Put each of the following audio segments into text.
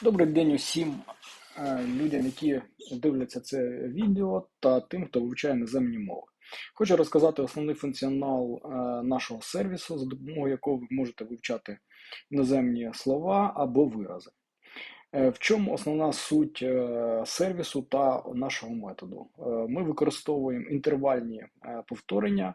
Добрий день усім е, людям, які дивляться це відео, та тим, хто вивчає іноземні мови. Хочу розказати основний функціонал е, нашого сервісу, за допомогою якого ви можете вивчати іноземні слова або вирази. Е, В чому основна суть сервісу та нашого методу? Ми використовуємо інтервальні повторення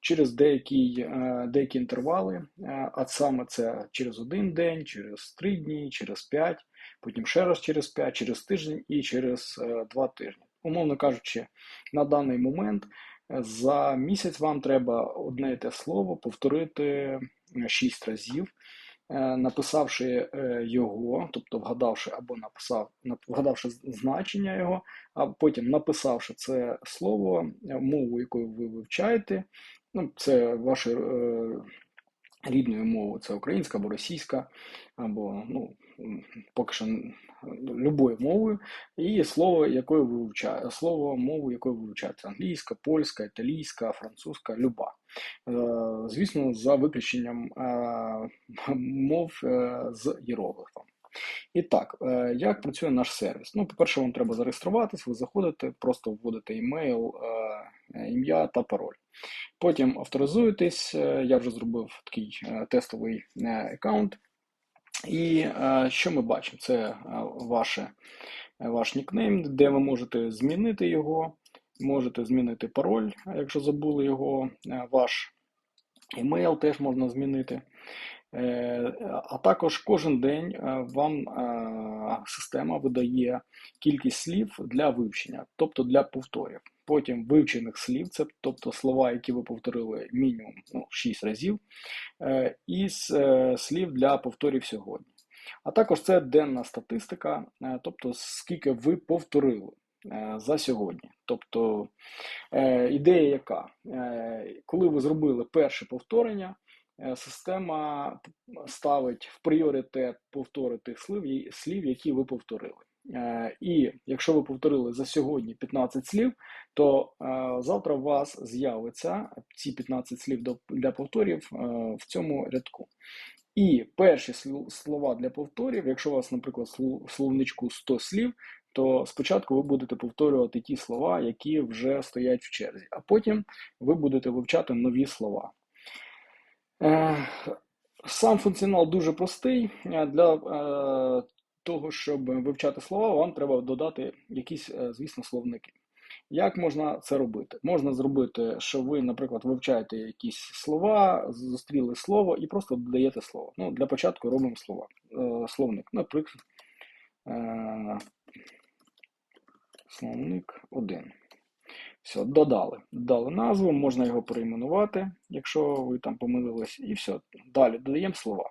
через деякі, деякі інтервали, а саме це через один день, через три дні, через п'ять, потім ще раз через п'ять, через тиждень і через е, два тижні. Умовно кажучи, на даний момент е, за місяць вам треба одне і те слово повторити е, шість разів. Е, Написавши е, його, тобто вгадавши або написав, вгадавши значення його, а потім написавши це слово е, мову, якою ви вивчаєте, ну, це вашою е, рідною мовою, це українська або російська, або ну, поки що любою мовою, і слово, якою ви вивчаєте, слово мову, якою ви вивчаєте, це англійська, польська, італійська, французька, люба. Е, Звісно, за виключенням е, мов е, з іероглифом. І так, як працює наш сервіс? Ну, по-перше, вам треба зареєструватись, ви заходите, просто вводите імейл, ім'я та пароль. Потім авторизуєтесь, е, я вже зробив такий е, тестовий е, аккаунт. І що ми бачимо? Це ваше, ваш нікнейм, де ви можете змінити його, можете змінити пароль, якщо забули його, ваш Імейл теж можна змінити. А також кожен день вам система видає кількість слів для вивчення, тобто для повторів. Потім вивчених слів, це тобто слова, які ви повторили мінімум ну, 6 разів, е, і е, слів для повторів сьогодні. А також це денна статистика, е, тобто скільки ви повторили за сьогодні. Тобто ідея яка? Коли ви зробили перше повторення, система ставить в пріоритет повтори тих слів, які ви повторили. Е, і якщо ви повторили за сьогодні 15 слів, то е, завтра у вас з'явиться ці 15 слів для повторів е, в цьому рядку. І перші слова для повторів, якщо у вас, наприклад, в словничку 100 слів, то спочатку ви будете повторювати ті слова, які вже стоять в черзі, а потім ви будете вивчати нові слова. Сам функціонал дуже простий. Для того, щоб вивчати слова, вам треба додати якісь, е, звісно, словники. Як можна це робити? Можна зробити, що ви, наприклад, вивчаєте якісь слова, зустріли слово і просто додаєте слово. Ну, для початку робимо слова. Е, Словник. Наприклад, е, словник 1. Все, додали. Додали назву, можна його перейменувати, якщо ви там помилились, і все. Далі додаємо слова.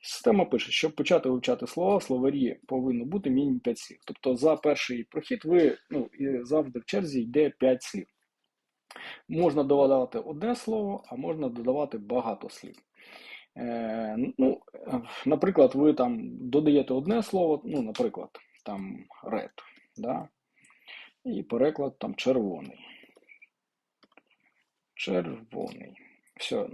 Система пише, щоб почати вивчати слова, словарі повинно бути мінімум 5 слів. Тобто за перший прохід ви ну, завжди в черзі йде 5 слів. Можна додавати одне слово, а можна додавати багато слів. Е, ну, наприклад, ви там додаєте одне слово, ну, наприклад, там red, да? і переклад там червоний. Червоний. Все,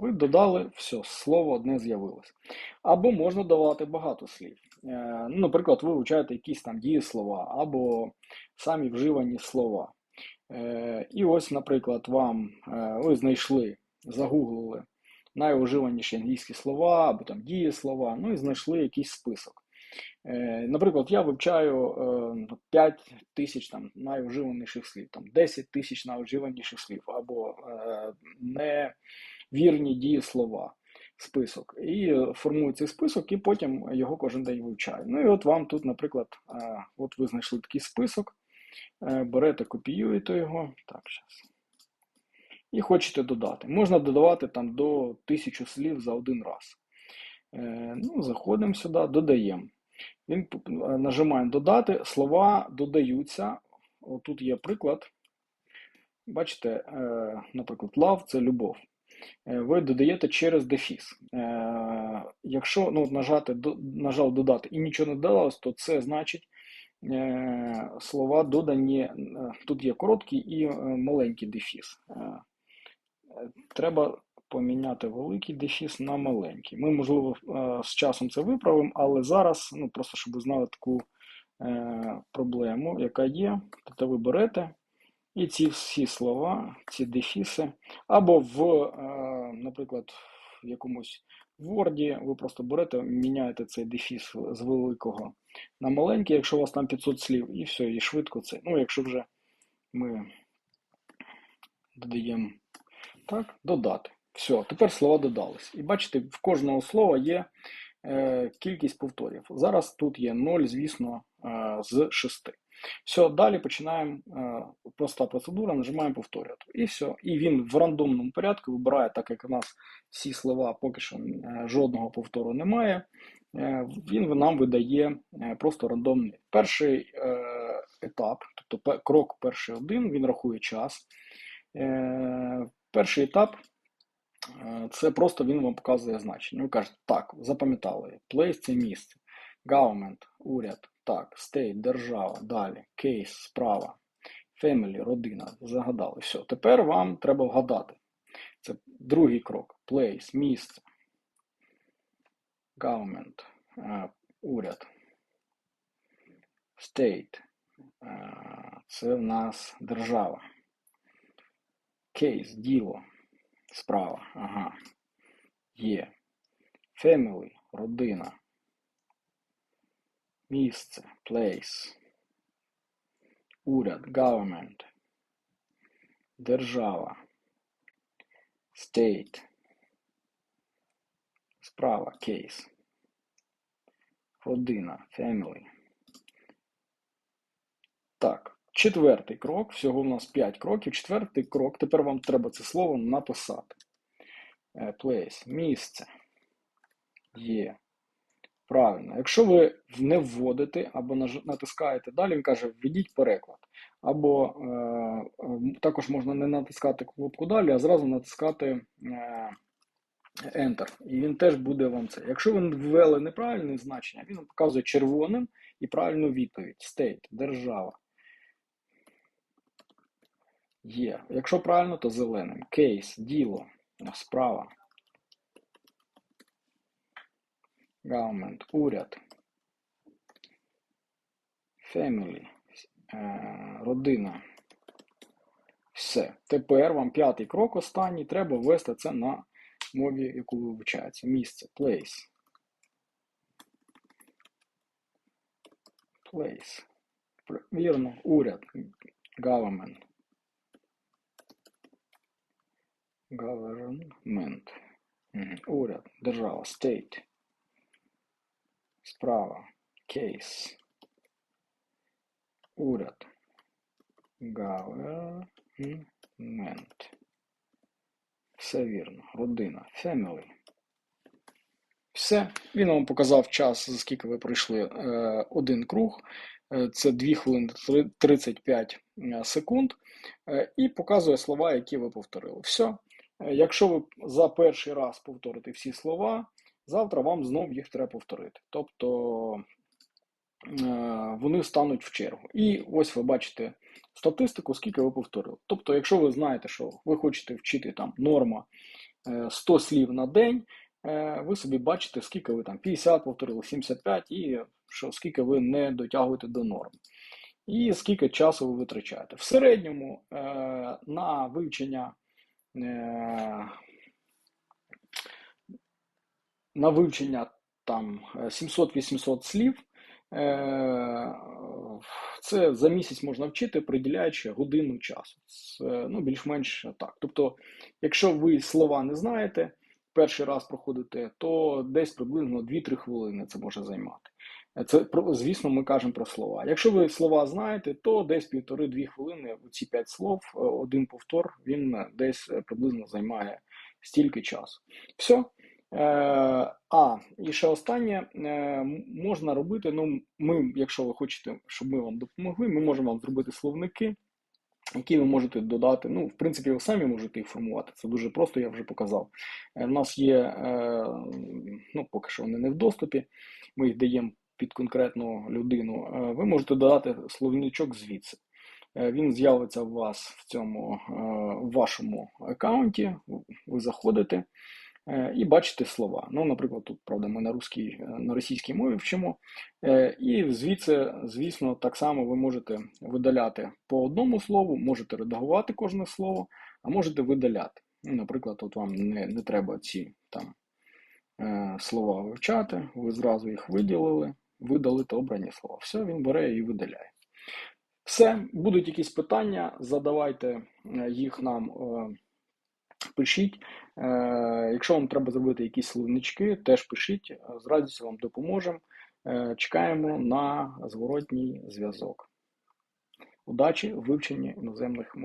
ви додали, все, слово одне з'явилось. Або можна додавати багато слів. Е, ну, наприклад, ви вивчаєте якісь там дієслова або самі вживані слова. Е, і ось, наприклад, вам е, ви знайшли, загуглили найуживаніші англійські слова або там дієслова, ну і знайшли якийсь список. Е, Наприклад, я вивчаю е, 5 тисяч там найвживаніших слів, там 10 тисяч найвживаніших слів, або е, невірні дієслова, список. І е, формую цей список, і потім його кожен день вивчаю. Ну і от вам тут, наприклад, е, от ви знайшли такий список, е, берете, копіюєте його. Так, зараз. І хочете додати. Можна додавати там до тисячі слів за один раз. Е, ну, заходимо сюди, додаємо. Він п- нажимаємо додати, слова додаються. Тут є приклад. Бачите, е, наприклад, love – це любов. Е, Ви додаєте через дефіс. Е, Якщо ну, нажати, нажав додати і нічого не додалось, то це значить е, слова додані. е, Тут є короткий і е, маленький дефіс. Е, е, Треба поміняти великий дефіс на маленький. Ми, можливо, е, з часом це виправимо, але зараз, ну просто щоб ви знали таку е, проблему, яка є. Тобто ви берете і ці всі слова, ці дефіси, або в, е, наприклад, в якомусь Word ви просто берете, міняєте цей дефіс з великого на маленький, якщо у вас там 500 слів, і все, і швидко це. Ну, якщо вже ми додаємо так, додати. Все, тепер слова додались. І бачите, в кожного слова є е, кількість повторів. Зараз тут є 0, звісно, е, з 6. Все, далі починаємо е, проста процедура, нажимаємо повторювати. І все. І він в рандомному порядку вибирає, так як у нас всі слова поки що е, жодного повтору немає. Е, він нам видає е, просто рандомний. Перший е, етап, тобто крок перший один, він рахує час. Е, Перший етап це просто він вам показує значення. Ви кажете, так, запам'ятали, place це місце, government, уряд, так, state, держава, далі, case, справа, family, родина, загадали. Все, тепер вам треба вгадати. Це другий крок. Place, місце, government, е, уряд, state, е, це в нас держава. Кейс, діло, справа. Ага. Є. Family, родина. Місце, place. Уряд, government. Держава. State. Справа, case. Родина, family. Так, четвертий крок. Всього в нас 5 кроків. Четвертий крок. Тепер вам треба це слово написати. Е, Place. Місце. Є. Правильно. Якщо ви не вводите або натискаєте далі, він каже, введіть переклад. Або е, також можна не натискати кнопку далі, а зразу натискати е, Enter. І він теж буде вам це. Якщо ви ввели неправильне значення, він вам показує червоним і правильну відповідь. State, держава. Є. Якщо правильно, то зеленим. Кейс, діло, справа. Government, уряд. Family, е, родина. Все. Тепер вам п'ятий крок останній. Треба ввести це на мові, яку ви вивчаєте. Місце. Place. Place. Вірно. Уряд. Government. Government. Уряд. Держава. State. Справа. Case. Уряд. Government. Все вірно. Родина. Family. Все. Він вам показав час, за скільки ви пройшли е, один круг. Е, Це 2 хвилини 35 е, секунд. І показує слова, які ви повторили. Все. Е, Якщо ви за перший раз повторите всі слова, завтра вам знов їх треба повторити. Тобто е, вони стануть в чергу. І ось ви бачите статистику, скільки ви повторили. Тобто, якщо ви знаєте, що ви хочете вчити там норма е, 100 слів на день, е, ви собі бачите, скільки ви там 50 повторили, 75 і що скільки ви не дотягуєте до норм. І скільки часу ви витрачаєте. В середньому е, на вивчення е, на вивчення там е, 700-800 слів. е, Це за місяць можна вчити, приділяючи годину часу. Це, ну, більш-менш так. Тобто, якщо ви слова не знаєте, перший раз проходите, то десь приблизно 2-3 хвилини це може займати. Це про- звісно, ми кажемо про слова. Якщо ви слова знаєте, то десь півтори-дві хвилини ці п'ять слов, е, один повтор, він е, десь е, приблизно займає стільки часу. Все. А, і ще останнє можна робити. Ну, ми, якщо ви хочете, щоб ми вам допомогли, ми можемо вам зробити словники, які ви можете додати. Ну, в принципі, ви самі можете їх формувати. Це дуже просто, я вже показав. У нас є, ну, поки що вони не в доступі. Ми їх даємо під конкретну людину. Е, Ви можете додати словничок звідси. Е, Він з'явиться у вас в цьому е, в вашому аккаунті. Ви заходите і бачите слова. Ну, наприклад, тут, правда, ми на русській, на російській мові вчимо. І звідси, звісно, так само ви можете видаляти по одному слову, можете редагувати кожне слово, а можете видаляти. Ну, наприклад, от вам не, не треба ці там слова вивчати, ви зразу їх виділили, видалите обрані слова. Все, він бере і видаляє. Все, будуть якісь питання, задавайте е, їх нам, е, пишіть. Е, Якщо вам треба зробити якісь словнички, теж пишіть, з радістю вам допоможемо. Чекаємо на зворотній зв'язок. Удачі в вивченні іноземних мов.